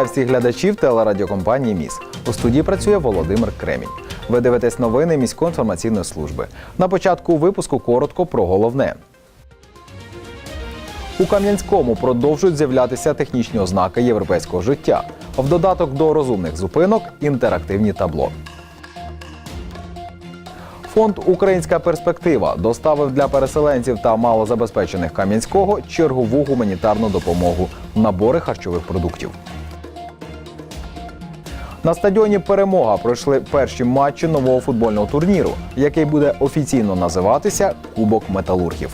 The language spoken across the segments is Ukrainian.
Вітаю всіх глядачів телерадіокомпанії Міс. У студії працює Володимир Кремінь. Ви дивитесь новини міської інформаційної служби. На початку випуску коротко про головне. У Кам'янському продовжують з'являтися технічні ознаки європейського життя. В додаток до розумних зупинок інтерактивні табло. Фонд Українська перспектива доставив для переселенців та малозабезпечених Кам'янського чергову гуманітарну допомогу набори харчових продуктів. На стадіоні Перемога пройшли перші матчі нового футбольного турніру, який буде офіційно називатися Кубок металургів.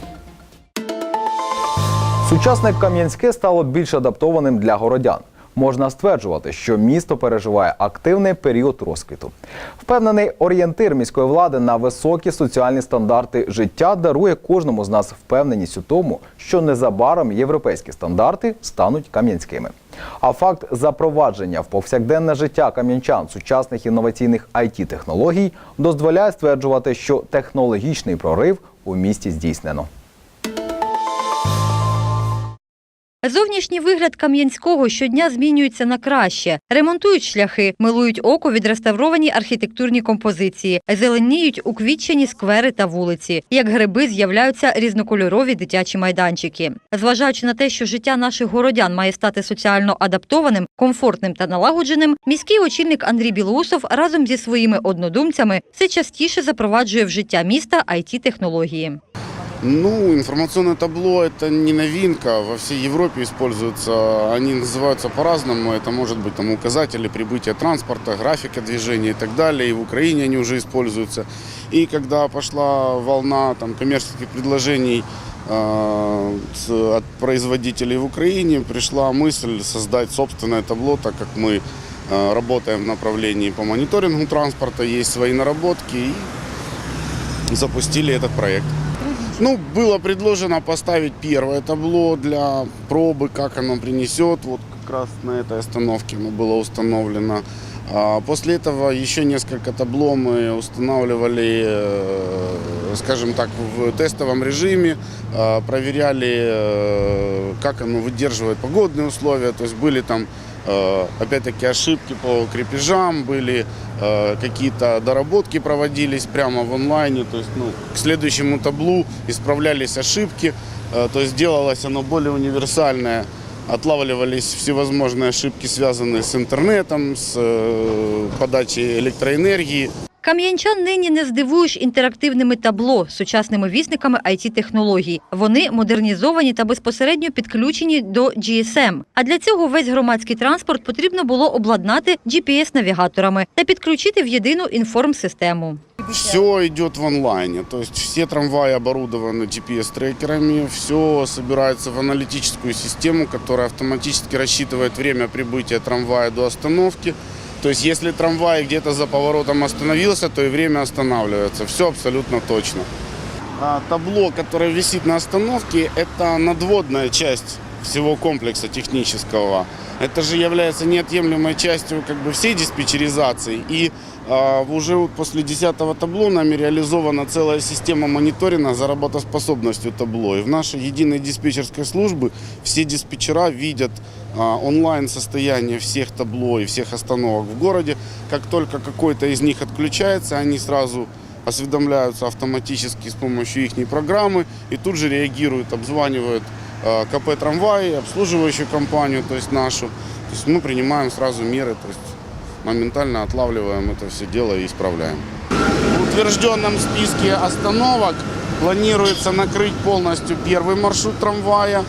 Сучасне Кам'янське стало більш адаптованим для городян. Можна стверджувати, що місто переживає активний період розквіту. Впевнений орієнтир міської влади на високі соціальні стандарти життя дарує кожному з нас впевненість у тому, що незабаром європейські стандарти стануть кам'янськими. А факт запровадження в повсякденне життя кам'янчан сучасних інноваційних it технологій дозволяє стверджувати, що технологічний прорив у місті здійснено. Зовнішній вигляд Кам'янського щодня змінюється на краще. Ремонтують шляхи, милують око відреставровані архітектурні композиції, зеленіють уквітчені сквери та вулиці. Як гриби з'являються різнокольорові дитячі майданчики. Зважаючи на те, що життя наших городян має стати соціально адаптованим, комфортним та налагодженим, міський очільник Андрій Білоусов разом зі своїми однодумцями все частіше запроваджує в життя міста it технології Ну, информационное табло – это не новинка. Во всей Европе используются, они называются по-разному. Это может быть там, указатели прибытия транспорта, графика движения и так далее. И в Украине они уже используются. И когда пошла волна там, коммерческих предложений э, от производителей в Украине, пришла мысль создать собственное табло, так как мы э, работаем в направлении по мониторингу транспорта, есть свои наработки, и запустили этот проект. Ну, было предложено поставить первое табло для пробы, как оно принесет. Вот как раз на этой остановке оно было установлено. А После этого еще несколько табло мы устанавливали, э, скажем так, в тестовом режиме, э, проверяли, э, как оно выдерживает погодные условия. То есть были там, э, опять-таки, ошибки по крепежам, были э, какие-то доработки проводились прямо в онлайне. То есть, ну, к следующему таблу исправлялись ошибки. Э, То есть делалось оно более универсальное. Отлавливались всевозможные ошибки, связанные с интернетом, с э, подачей электроэнергии. Кам'янчан нині не здивуєш інтерактивними табло, сучасними вісниками it технологій Вони модернізовані та безпосередньо підключені до GSM. А для цього весь громадський транспорт потрібно було обладнати GPS-навігаторами та підключити в єдину інформсистему. Все идет в онлайне, то есть все трамваи оборудованы GPS-трекерами, все собирается в аналитическую систему, которая автоматически рассчитывает время прибытия трамвая до остановки. То есть если трамвай где-то за поворотом остановился, то и время останавливается. Все абсолютно точно. А табло, которое висит на остановке, это надводная часть всего комплекса технического. Это же является неотъемлемой частью как бы всей диспетчеризации. И а, уже вот после 10 табло нами реализована целая система мониторинга за работоспособностью табло. И в нашей единой диспетчерской службе все диспетчера видят а, онлайн состояние всех табло и всех остановок в городе. Как только какой-то из них отключается, они сразу осведомляются автоматически с помощью их программы и тут же реагируют, обзванивают э, КП трамваи, обслуживающую компанию, то есть нашу. То есть мы принимаем сразу меры, то есть моментально отлавливаем это все дело и исправляем. В утвержденном списке остановок планируется накрыть полностью первый маршрут трамвая.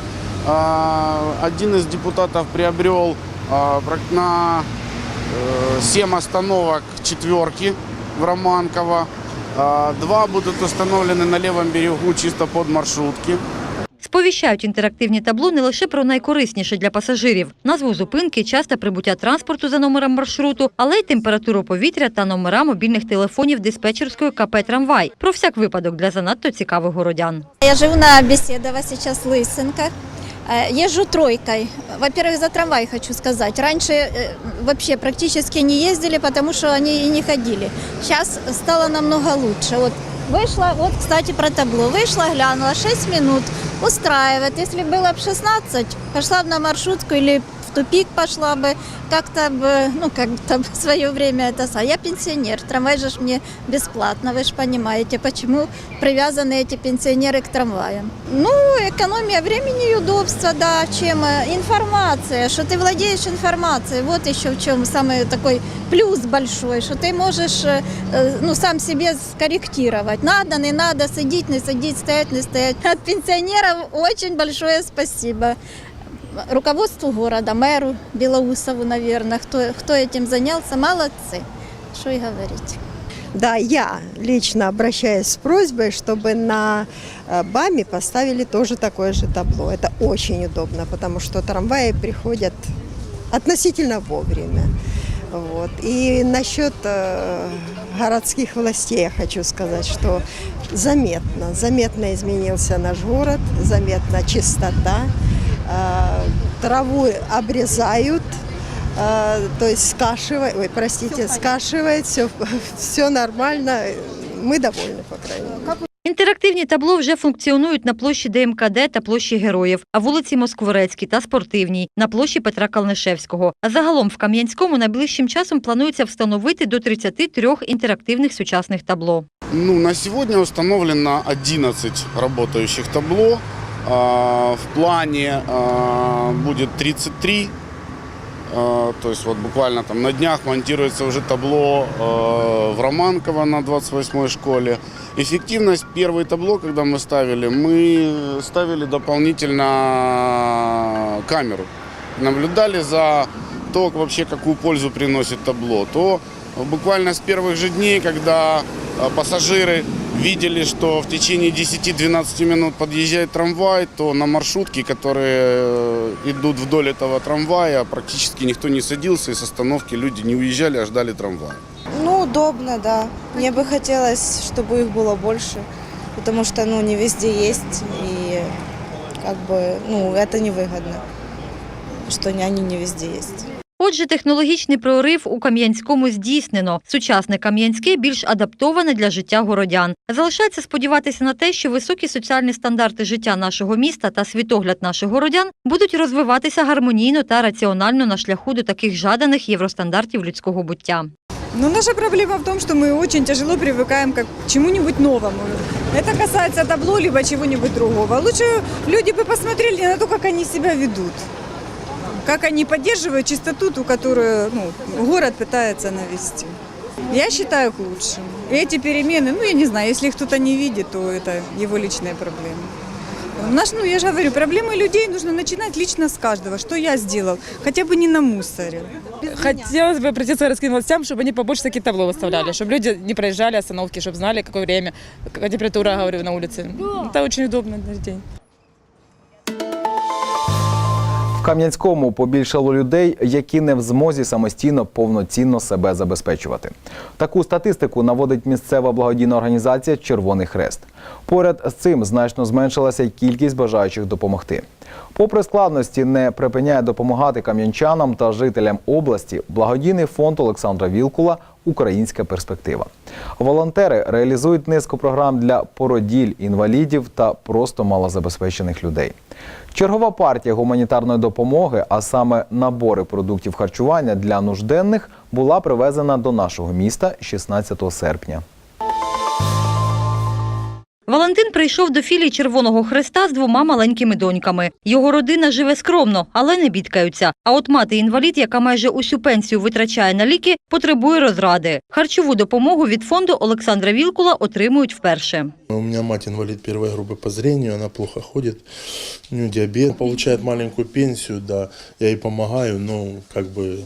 А, Один из депутатов приобрел а, на 7 остановок четверки в Романково. А, Два будут установлены на левом берегу чисто под маршрутки. Сповіщають інтерактивні табло не лише про найкорисніше для пасажирів – назву зупинки, час та прибуття транспорту за номером маршруту, але й температуру повітря та номера мобільних телефонів диспетчерської КП «Трамвай» про всяк випадок для занадто цікавих городян. Я живу на Беседово, сейчас Лысенко. Э, Езжу тройкой. Во-первых, за трамвай хочу сказать. Раньше э, вообще практически не ездили, потому что они и не ходили. Сейчас стало намного лучше. Вот вышла, вот, кстати, про табло. Вышла, глянула, 6 минут, устраивает. Если было бы 16, пошла бы на маршрутку или в тупик пошла бы, как-то бы, ну, как-то бы в свое время это... са- Я пенсионер, трамвай же мне бесплатно, вы же понимаете, почему привязаны эти пенсионеры к трамваям. Ну, экономия времени и удобства, да, чем э, информация, что ты владеешь информацией, вот еще в чем самый такой плюс большой, что ты можешь, э, э, ну, сам себе скорректировать. Надо, не надо, сидеть, не сидеть, стоять, не стоять. От пенсионеров очень большое спасибо. Руководству города, мэру Белоусову, наверное, кто, кто этим занялся, молодцы. Что и говорить. Да, я лично обращаюсь с просьбой, чтобы на э, БАМе поставили тоже такое же табло. Это очень удобно, потому что трамваи приходят относительно вовремя. Вот. И насчет э, городских властей я хочу сказать, что заметно, заметно изменился наш город, заметна чистота, траву обрезают, а, то есть скашивает, ой, простите, скашивает, все, все нормально, мы довольны, по крайней мере. Інтерактивні табло вже функціонують на площі ДМКД та площі Героїв, а вулиці Москворецькій та Спортивній, на площі Петра Калнишевського. А загалом в Кам'янському найближчим часом планується встановити до 33 інтерактивних сучасних табло. Ну, на сегодня установлено 11 работающих табло. А, В плане а, будет 33. А, То есть вот буквально там на днях монтируется уже табло а, в Романково на 28-й школе. Эффективность первое табло, когда мы ставили, мы ставили дополнительно камеру. Наблюдали за то, вообще какую пользу приносит табло. То буквально с первых же дней, когда а, пассажиры видели, что в течение 10-12 минут подъезжает трамвай, то на маршрутки, которые э, идут вдоль этого трамвая, практически никто не садился, и с остановки люди не уезжали, а ждали трамвая. Ну, удобно, да. Мне бы хотелось, чтобы их было больше, потому что, ну, не везде есть, и как бы, ну, это невыгодно, что они не везде есть. Отже, технологічний прорив у Кам'янському здійснено. Сучасне Кам'янське більш адаптоване для життя городян. Залишається сподіватися на те, що високі соціальні стандарти життя нашого міста та світогляд наших городян будуть розвиватися гармонійно та раціонально на шляху до таких жаданих євростандартів людського буття. Но наша проблема в том, что мы очень тяжело привыкаем как к чему-нибудь новому. Это касается табло, либо чего-нибудь другого. Лучше люди бы посмотрели на то, как они себя ведут. Как они поддерживают чистоту, ту, которую ну, город пытается навести. Я считаю к лучшему. И эти перемены, ну я не знаю, если их кто-то не видит, то это его личные проблемы. Наш, ну я же говорю, проблемы людей нужно начинать лично с каждого. Что я сделал? Хотя бы не на мусоре. Хотелось бы обратиться к городским властям, чтобы они побольше такие табло выставляли, чтобы люди не проезжали остановки, чтобы знали, какое время, какая температура, говорю, на улице. Это очень удобно на день. Кам'янському побільшало людей, які не в змозі самостійно повноцінно себе забезпечувати. Таку статистику наводить місцева благодійна організація Червоний Хрест. Поряд з цим значно зменшилася й кількість бажаючих допомогти. Попри складності, не припиняє допомагати кам'янчанам та жителям області благодійний фонд Олександра Вілкула Українська перспектива. Волонтери реалізують низку програм для породіль, інвалідів та просто малозабезпечених людей. Чергова партія гуманітарної допомоги, а саме набори продуктів харчування для нужденних, була привезена до нашого міста 16 серпня. Валентин прийшов до філії Червоного Хреста з двома маленькими доньками. Його родина живе скромно, але не бідкаються. А от мати-інвалід, яка майже усю пенсію витрачає на ліки, потребує розради. Харчову допомогу від фонду Олександра Вілкула отримують вперше. У меня мать инвалид первой группы по зрению, она плохо ходит, у нее диабет, получает маленькую пенсию, да, я ей помогаю, но как бы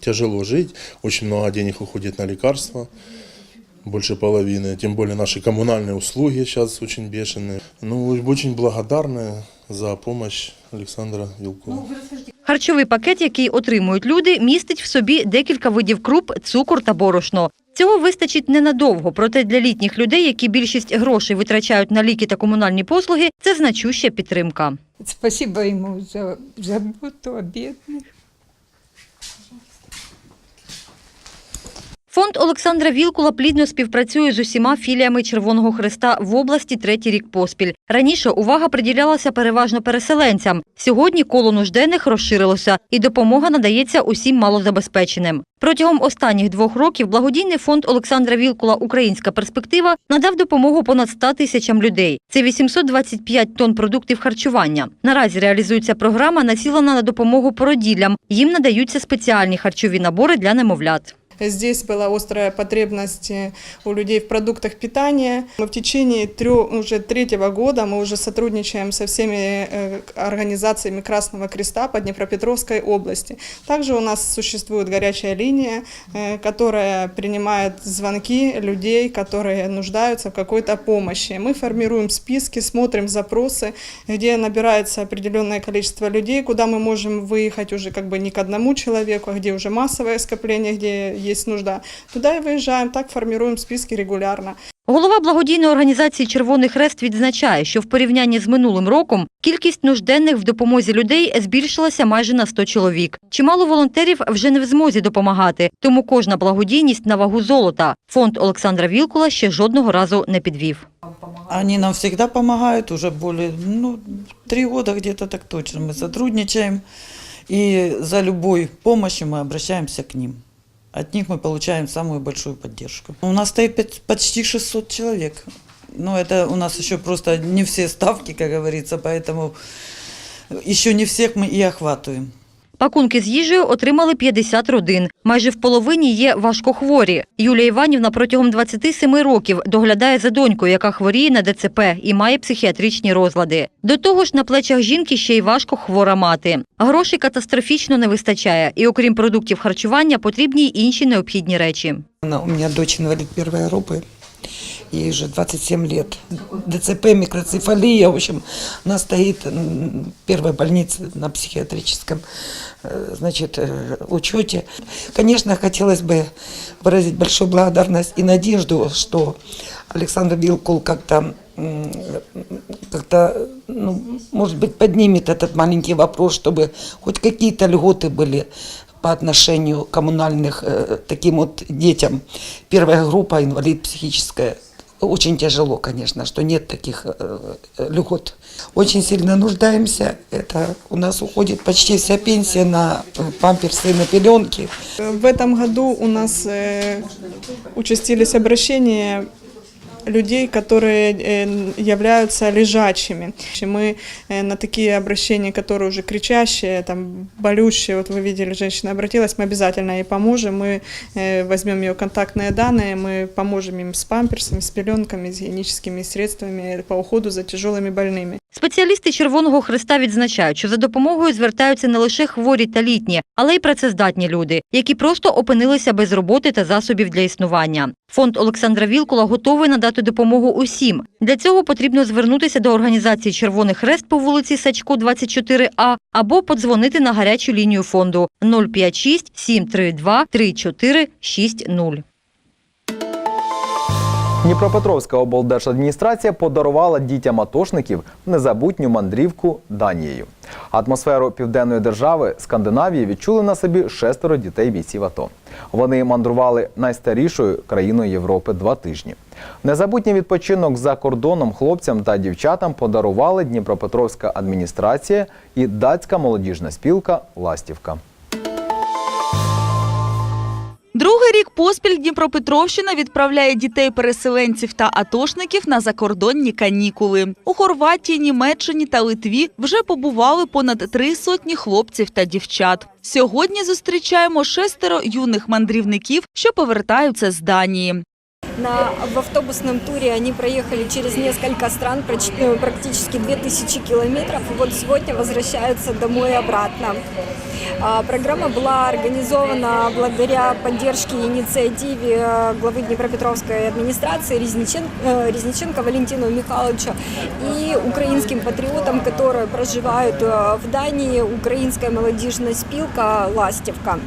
тяжело жить, очень много денег уходит на лекарства, больше половины, тем более наши коммунальные услуги сейчас очень бешеные. Ну, очень благодарны за помощь Александра Вилкова. Харчовий пакет, який отримують люди, містить в собі декілька видів круп, цукор та борошно. Цього вистачить ненадовго, проте для літніх людей, які більшість грошей витрачають на ліки та комунальні послуги, це значуща підтримка. Спасибо ему за заботу о Фонд Олександра Вілкула плідно співпрацює з усіма філіями Червоного Христа в області третій рік поспіль. Раніше увага приділялася переважно переселенцям. Сьогодні коло нужденних розширилося, і допомога надається усім малозабезпеченим. Протягом останніх двох років благодійний фонд Олександра Вілкула Українська перспектива надав допомогу понад 100 тисячам людей. Це 825 тонн продуктів харчування. Наразі реалізується програма, націлена на допомогу породіллям. Їм надаються спеціальні харчові набори для немовлят. Здесь была острая потребность э, у людей в продуктах питания. Мы в течение трё- уже третьего года мы уже сотрудничаем со всеми э, организациями Красного Креста по Днепропетровской области. Также у нас существует горячая линия, э, которая принимает звонки людей, которые нуждаются в какой-то помощи. Мы формируем списки, смотрим запросы, где набирается определенное количество людей, куда мы можем выехать уже как бы не к одному человеку, а где уже массовое скопление, где есть нужда. Туда и выезжаем, так формируем списки регулярно. Голова благодійної організації Червоний Хрест відзначає, що в порівнянні з минулим роком кількість нужденних в допомозі людей збільшилася майже на 100 чоловік. Чимало волонтерів вже не в змозі допомагати, тому кожна благодійність на вагу золота. Фонд Олександра Вілкула ще жодного разу не підвів. Они нам всегда помогают, уже более, ну, три года где-то так точно мы сотрудничаем. И за любой помощью мы обращаемся к ним. От них мы получаем самую большую поддержку. У нас стоит пять- почти 600 человек. Но это у нас еще просто не все ставки, как говорится, поэтому еще не всех мы и охватываем. Пакунки з їжею отримали 50 родин. Майже в половині є важкохворі. Юлія Іванівна протягом 27 років доглядає за донькою, яка хворіє на ДЦП і має психіатричні розлади. До того ж, на плечах жінки ще й важко хвора мати. Грошей катастрофічно не вистачає, і окрім продуктів харчування потрібні й інші необхідні речі. У меня дочь инвалид первой группы, ей уже 27 лет. ДЦП, микроцефалия, в общем, она стоит в первой больнице на психиатрическом э, значит, э, учете. Конечно, хотелось бы выразить большую благодарность и надежду, что Александр Вилкул как-то как-то, ну, может быть, поднимет этот маленький вопрос, чтобы хоть какие-то льготы были по отношению коммунальных э, таким вот детям. Первая группа инвалид психическая. Очень тяжело, конечно, что нет таких э, э, льгот. Очень сильно нуждаемся. Это у нас уходит почти вся пенсия на э, памперсы, на пеленки. В этом году у нас э, участились обращения людей, которые э, являются лежачими. Мы э, на такие обращения, которые уже кричащие, там, болющие, вот вы видели, женщина обратилась, мы обязательно ей поможем, мы э, возьмем ее контактные данные, мы поможем им с памперсами, с пеленками, с гигиеническими средствами по уходу за тяжелыми больными. Спеціалісти Червоного Христа відзначають, що за допомогою звертаються не лише хворі та літні, але й працездатні люди, які просто опинилися без роботи та засобів для існування. Фонд Олександра Вілкула готовий надати допомогу усім. Для цього потрібно звернутися до організації Червоний Хрест по вулиці Сачко, 24А або подзвонити на гарячу лінію фонду 056 732 3460. Дніпропетровська облдержадміністрація подарувала дітям атошників незабутню мандрівку Данією. Атмосферу південної держави Скандинавії відчули на собі шестеро дітей бійців АТО. Вони мандрували найстарішою країною Європи два тижні. Незабутній відпочинок за кордоном хлопцям та дівчатам подарували Дніпропетровська адміністрація і датська молодіжна спілка Ластівка. Рік поспіль Дніпропетровщина відправляє дітей-переселенців та атошників на закордонні канікули. У Хорватії, Німеччині та Литві вже побували понад три сотні хлопців та дівчат. Сьогодні зустрічаємо шестеро юних мандрівників, що повертаються з Данії. На, в автобусном туре они проехали через несколько стран, проч- э, практически 2000 километров, и вот сегодня возвращаются домой и обратно. А, Программа была организована благодаря поддержке и инициативе э, главы Днепропетровской администрации Резничен- э, Резниченко Валентину Михайловича и украинским патриотам, которые проживают э, в Дании, украинская молодежная спилка «Ластівка».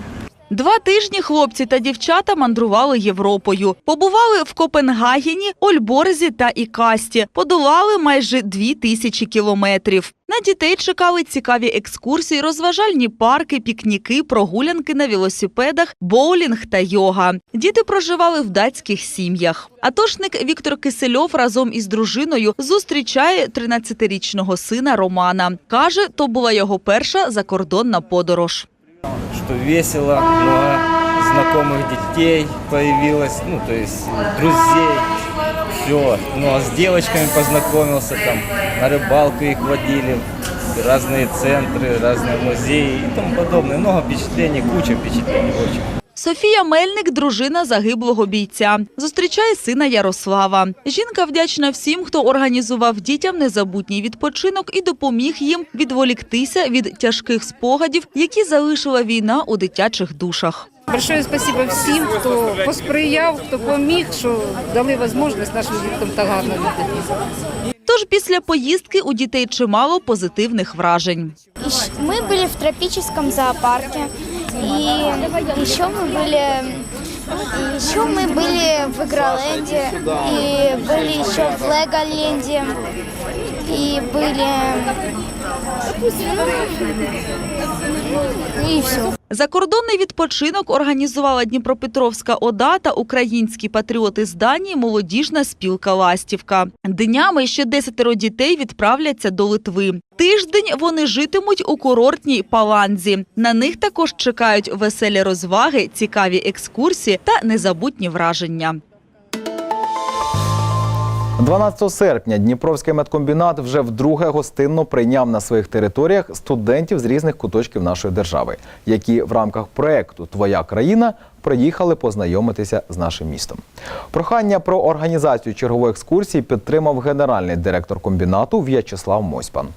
Два тижні хлопці та дівчата мандрували Європою. Побували в Копенгагені, Ольборзі та Ікасті. Подолали майже дві тисячі кілометрів. На дітей чекали цікаві екскурсії, розважальні парки, пікніки, прогулянки на велосипедах, боулінг та йога. Діти проживали в датських сім'ях. Атошник Віктор Кисельов разом із дружиною зустрічає 13-річного сина Романа. Каже, то була його перша закордонна подорож. что весело, много знакомых детей появилось, ну, то есть друзей, все. Ну, а с девочками познакомился, там, на рыбалку их водили, в разные центры, разные музеи и тому подобное. Много впечатлений, куча впечатлений, очень. Софія Мельник, дружина загиблого бійця, зустрічає сина Ярослава. Жінка вдячна всім, хто організував дітям незабутній відпочинок і допоміг їм відволіктися від тяжких спогадів, які залишила війна у дитячих душах. Большое спасибо всім, хто посприяв, хто поміг, що дали можливість нашим діткам так гарно віддати. Тож після поїздки у дітей чимало позитивних вражень. Мы были в тропическом зоопарке. И еще мы были еще мы были в Игроленде и были еще в Леголенде и были и все. Закордонний відпочинок організувала Дніпропетровська ОДА та українські патріоти з Данії молодіжна спілка Ластівка. Днями ще десятеро дітей відправляться до Литви. Тиждень вони житимуть у курортній Паланзі. На них також чекають веселі розваги, цікаві екскурсії та незабутні враження. 12 серпня Дніпровський медкомбінат вже вдруге гостинно прийняв на своїх територіях студентів з різних куточків нашої держави, які в рамках проекту Твоя країна приїхали познайомитися з нашим містом. Прохання про організацію чергової екскурсії підтримав генеральний директор комбінату В'ячеслав Мосьпан.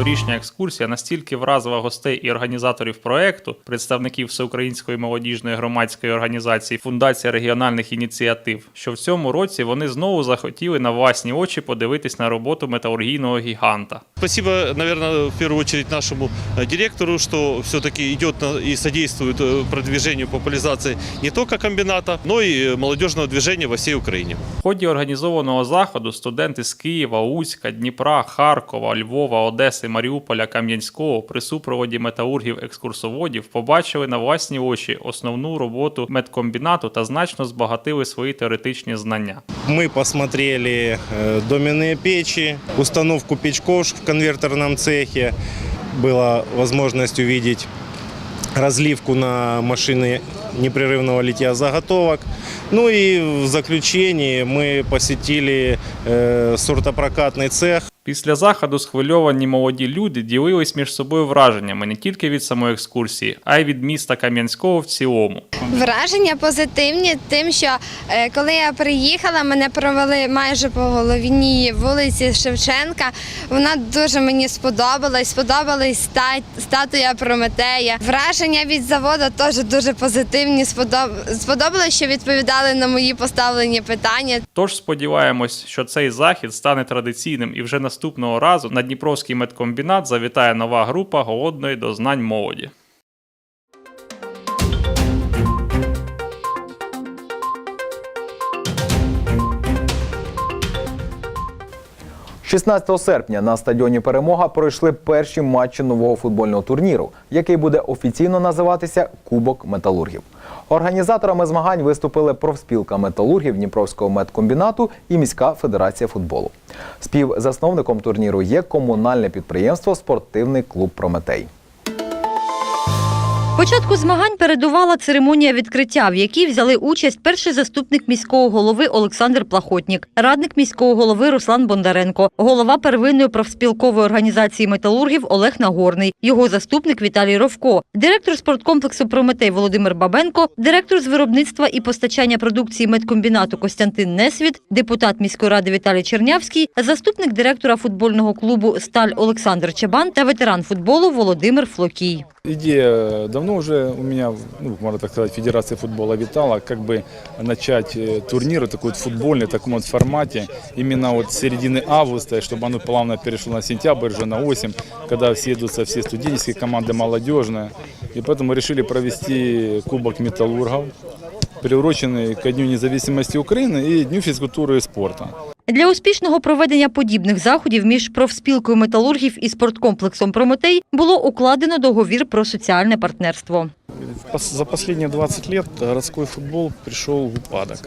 Торішня екскурсія настільки вразила гостей і організаторів проекту, представників Всеукраїнської молодіжної громадської організації Фундація регіональних ініціатив, що в цьому році вони знову захотіли на власні очі подивитись на роботу металургійного гіганта. Спасибо, наверное, в первую очередь нашему э, директору, что все-таки идет на- и содействует э, продвижению популяризации не только комбината, но и молодежного движения во всей Украине. В ході організованого заходу студенти з Києва, Луцька, Дніпра, Харкова, Львова, Одеси, Маріуполя, Кам'янського при супроводі металургів-екскурсоводів побачили на власні очі основну роботу медкомбінату та значно збагатили свої теоретичні знання. Мы посмотрели э, доменные печи, установку печков в конвертерном цехе. Была возможность увидеть разливку на машины непрерывного литья заготовок. Ну и в заключении мы посетили э, сортопрокатный цех. Після заходу схвильовані молоді люди ділились між собою враженнями не тільки від самої екскурсії, а й від міста Кам'янського в цілому. Враження позитивні, тим, що е, коли я приїхала, мене провели майже по головній вулиці Шевченка. Вона дуже мені сподобалась. Сподобалась статуя Прометея. Враження від заводу теж дуже позитивні. Сподоб- Сподобалось, що відповідали на мої поставлені питання. Тож сподіваємось, що цей захід стане традиційним і вже наступного разу на Дніпровський медкомбінат завітає нова група голодної до знань молоді. – 16 серпня на стадіоні Перемога пройшли перші матчі нового футбольного турніру, який буде офіційно називатися Кубок металургів. Організаторами змагань виступили профспілка металургів Дніпровського медкомбінату і міська федерація футболу. Співзасновником турніру є комунальне підприємство Спортивний клуб Прометей. Початку змагань передувала церемонія відкриття, в якій взяли участь перший заступник міського голови Олександр Плахотнік, радник міського голови Руслан Бондаренко, голова первинної профспілкової організації металургів Олег Нагорний, його заступник Віталій Ровко, директор спорткомплексу Прометей Володимир Бабенко, директор з виробництва і постачання продукції медкомбінату Костянтин Несвіт, депутат міської ради Віталій Чернявський, заступник директора футбольного клубу Сталь Олександр Чабан та ветеран футболу Володимир Флокій. Идея давно уже у меня, ну, можно так сказать, Федерация футбола витала, как бы начать э, турнир такой вот футбольный, в таком вот формате, именно вот с середины августа, и чтобы оно плавно перешло на сентябрь, уже на осень, когда съедутся все студенческие команды, молодежные. И поэтому решили провести Кубок металлургов, приуроченный ко Дню независимости Украины и Дню физкультуры и спорта. Для успішного проведення подібних заходів між профспілкою металургів і спорткомплексом Прометей було укладено договір про соціальне партнерство. За последние 20 лет городской футбол пришел в упадок.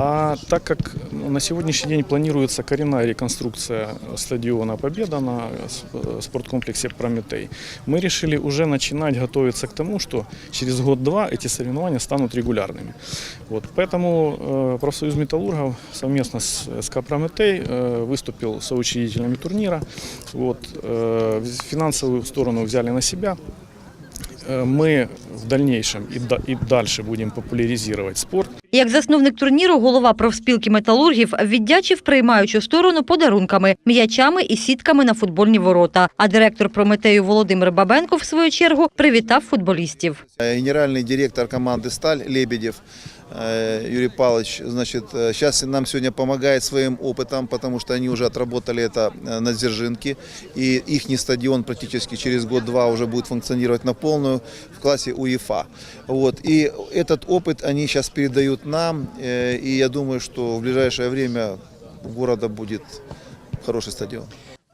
А так как на сегодняшний день планируется коренная реконструкция стадиона «Победа» на с- э, спорткомплексе «Прометей», мы решили уже начинать готовиться к тому, что через год-два эти соревнования станут регулярными. Вот. Поэтому э, профсоюз металлургов совместно с СК «Прометей» э, выступил соучредителями турнира. Вот. Э, финансовую сторону взяли на себя. Э, Мы в дальнейшем и, да- и дальше будем популяризировать спорт. Як засновник турніру, голова профспілки металургів віддячив приймаючу сторону подарунками, м'ячами і сітками на футбольні ворота. А директор Прометею Володимир Бабенко, в свою чергу, привітав футболістів. Генеральный директор команды «Сталь» Лебедев э, Юрий Павлович, значит, сейчас нам сегодня помогает своим опытом, потому что они уже отработали это э, на Дзержинке, и их стадион практически через год-два уже будет функционировать на полную в классе УЕФА. Вот. И этот опыт они сейчас передают нам, э, и я думаю, что в ближайшее время у города будет хороший стадион.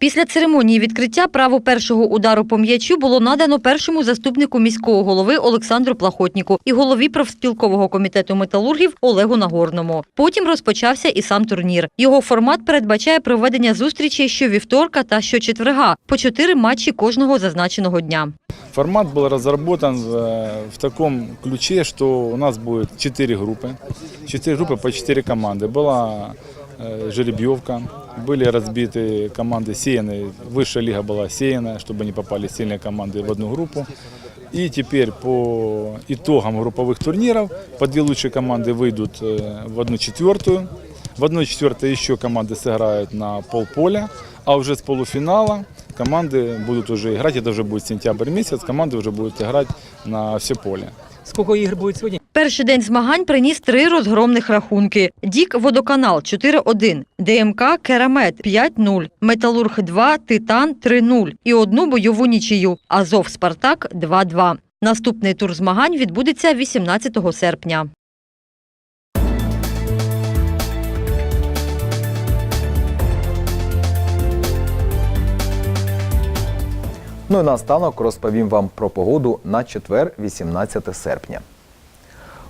Після церемонії відкриття право першого удару по м'ячу було надано першому заступнику міського голови Олександру Плахотніку і голові профспілкового комітету металургів Олегу Нагорному. Потім розпочався і сам турнір. Його формат передбачає проведення зустрічей щовівторка та щочетверга по чотири матчі кожного зазначеного дня. Формат был разработан э, в таком ключе, что у нас будет 4 группы. 4 группы по 4 команды. Была э, жеребьевка, были разбиты команды сеянные. Высшая лига была сеянная, чтобы не попали сильные команды в одну группу. И теперь по итогам групповых турниров по две лучшие команды выйдут э, в одну четвертую. В одной четвертой еще команды сыграют на полполя, а уже с полуфинала команды будут уже играть, это уже будет сентябрь месяц, команды уже будут играть на все поле. Сколько игр буде сьогодні. Перший день змагань приніс три розгромних рахунки. Дік Водоканал 4-1, ДМК Керамет 5-0, Металург 2, Титан 3-0 і одну бойову нічию. Азов Спартак 2-2. Наступний тур змагань відбудеться 18 серпня. Ну і наостанок розповім вам про погоду на четвер, 18 серпня.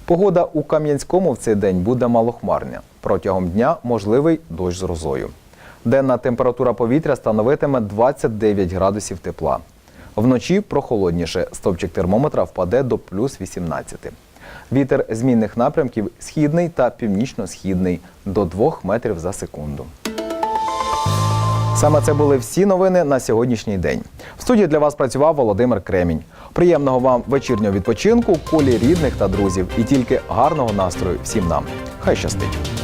Погода у Кам'янському в цей день буде малохмарна. Протягом дня можливий дощ з розою. Денна температура повітря становитиме 29 градусів тепла. Вночі прохолодніше. Стовпчик термометра впаде до плюс 18. Вітер змінних напрямків східний та північно-східний до 2 метрів за секунду. Саме це були всі новини на сьогоднішній день. В студії для вас працював Володимир Кремінь. Приємного вам вечірнього відпочинку, колі рідних та друзів і тільки гарного настрою всім нам. Хай щастить!